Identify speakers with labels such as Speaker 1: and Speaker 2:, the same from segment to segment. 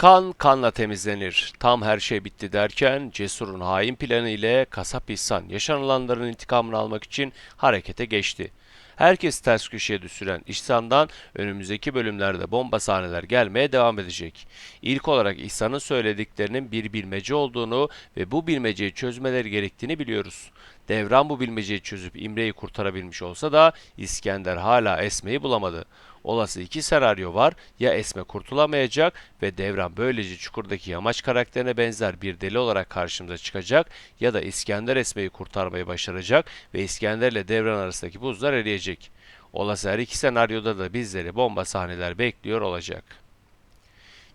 Speaker 1: Kan kanla temizlenir. Tam her şey bitti derken Cesur'un hain planı ile kasap İhsan yaşanılanların intikamını almak için harekete geçti. Herkes ters köşeye düşüren İhsan'dan önümüzdeki bölümlerde bomba sahneler gelmeye devam edecek. İlk olarak İhsan'ın söylediklerinin bir bilmece olduğunu ve bu bilmeceyi çözmeleri gerektiğini biliyoruz. Devran bu bilmeceyi çözüp İmre'yi kurtarabilmiş olsa da İskender hala Esme'yi bulamadı. Olası iki senaryo var. Ya Esme kurtulamayacak ve Devran böylece Çukur'daki yamaç karakterine benzer bir deli olarak karşımıza çıkacak ya da İskender Esme'yi kurtarmayı başaracak ve İskender ile Devran arasındaki buzlar eriyecek. Olası her iki senaryoda da bizleri bomba sahneler bekliyor olacak.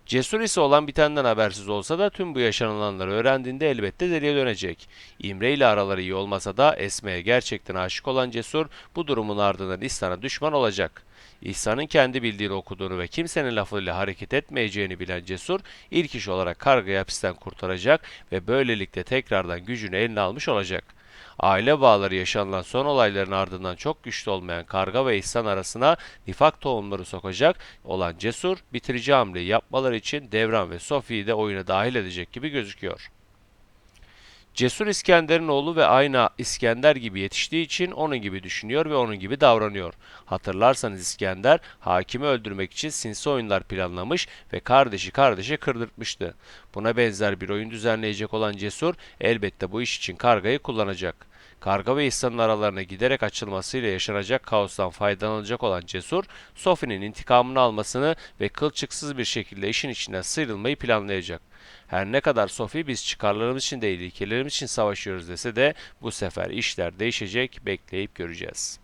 Speaker 1: Cesur ise olan bitenden habersiz olsa da tüm bu yaşanılanları öğrendiğinde elbette deliye dönecek. İmre ile araları iyi olmasa da Esme'ye gerçekten aşık olan Cesur bu durumun ardından İhsan'a düşman olacak. İhsan'ın kendi bildiğini okuduğunu ve kimsenin lafıyla hareket etmeyeceğini bilen Cesur ilk iş olarak kargayı hapisten kurtaracak ve böylelikle tekrardan gücünü eline almış olacak. Aile bağları yaşanılan son olayların ardından çok güçlü olmayan Karga ve İhsan arasına nifak tohumları sokacak olan Cesur bitirici hamleyi yapmaları için Devran ve Sofi'yi de oyuna dahil edecek gibi gözüküyor. Cesur İskender'in oğlu ve aynı İskender gibi yetiştiği için onun gibi düşünüyor ve onun gibi davranıyor. Hatırlarsanız İskender hakimi öldürmek için sinsi oyunlar planlamış ve kardeşi kardeşe kırdırtmıştı. Buna benzer bir oyun düzenleyecek olan Cesur elbette bu iş için kargayı kullanacak. Karga ve İhsan'ın aralarına giderek açılmasıyla yaşanacak kaostan faydalanacak olan Cesur, Sophie'nin intikamını almasını ve kılçıksız bir şekilde işin içinden sıyrılmayı planlayacak. Her ne kadar Sophie biz çıkarlarımız için değil ilkelerimiz için savaşıyoruz dese de bu sefer işler değişecek bekleyip göreceğiz.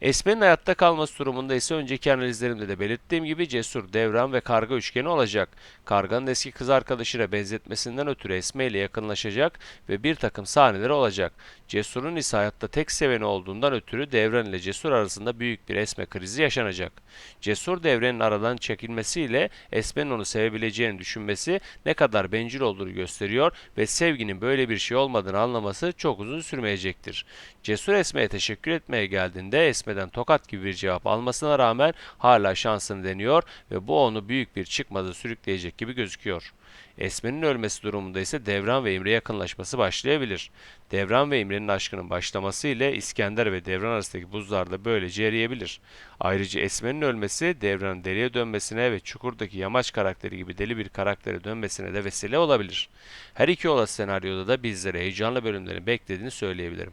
Speaker 1: Esme'nin hayatta kalması durumunda ise önceki analizlerimde de belirttiğim gibi Cesur, Devran ve Karga üçgeni olacak. Karga'nın eski kız arkadaşıyla benzetmesinden ötürü Esme ile yakınlaşacak ve bir takım sahneleri olacak. Cesur'un ise hayatta tek seveni olduğundan ötürü Devran ile Cesur arasında büyük bir Esme krizi yaşanacak. Cesur Devran'ın aradan çekilmesiyle Esme'nin onu sevebileceğini düşünmesi ne kadar bencil olduğunu gösteriyor ve sevginin böyle bir şey olmadığını anlaması çok uzun sürmeyecektir. Cesur Esme'ye teşekkür etmeye geldiğinde Esme'den tokat gibi bir cevap almasına rağmen hala şansını deniyor ve bu onu büyük bir çıkmaza sürükleyecek gibi gözüküyor. Esme'nin ölmesi durumunda ise Devran ve İmre yakınlaşması başlayabilir. Devran ve İmre'nin aşkının başlaması ile İskender ve Devran arasındaki buzlar da böylece eriyebilir. Ayrıca Esme'nin ölmesi Devran'ın deliye dönmesine ve Çukur'daki yamaç karakteri gibi deli bir karaktere dönmesine de vesile olabilir. Her iki olası senaryoda da bizlere heyecanlı bölümlerin beklediğini söyleyebilirim.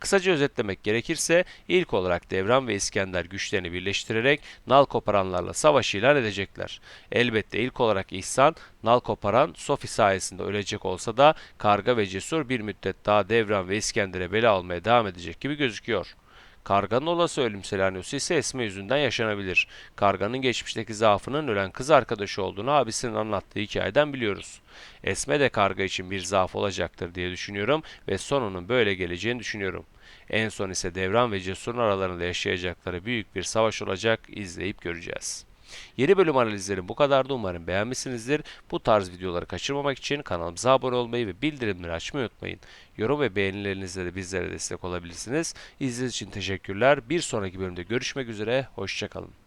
Speaker 1: Kısaca özetlemek gerekirse ilk olarak Devran ve İskender güçlerini birleştirerek nal koparanlarla savaş ilan edecekler. Elbette ilk olarak İhsan, nal koparan Sofi sayesinde ölecek olsa da Karga ve Cesur bir müddet daha Devran ve İskender'e bela almaya devam edecek gibi gözüküyor. Karganın olası ölüm senaryosu ise Esme yüzünden yaşanabilir. Karganın geçmişteki zaafının ölen kız arkadaşı olduğunu abisinin anlattığı hikayeden biliyoruz. Esme de Karga için bir zaaf olacaktır diye düşünüyorum ve sonunun böyle geleceğini düşünüyorum. En son ise Devran ve Cesur'un aralarında yaşayacakları büyük bir savaş olacak izleyip göreceğiz. Yeni bölüm analizlerim bu kadardı. Umarım beğenmişsinizdir. Bu tarz videoları kaçırmamak için kanalımıza abone olmayı ve bildirimleri açmayı unutmayın. Yorum ve beğenilerinizle de bizlere destek olabilirsiniz. İzlediğiniz için teşekkürler. Bir sonraki bölümde görüşmek üzere. Hoşçakalın.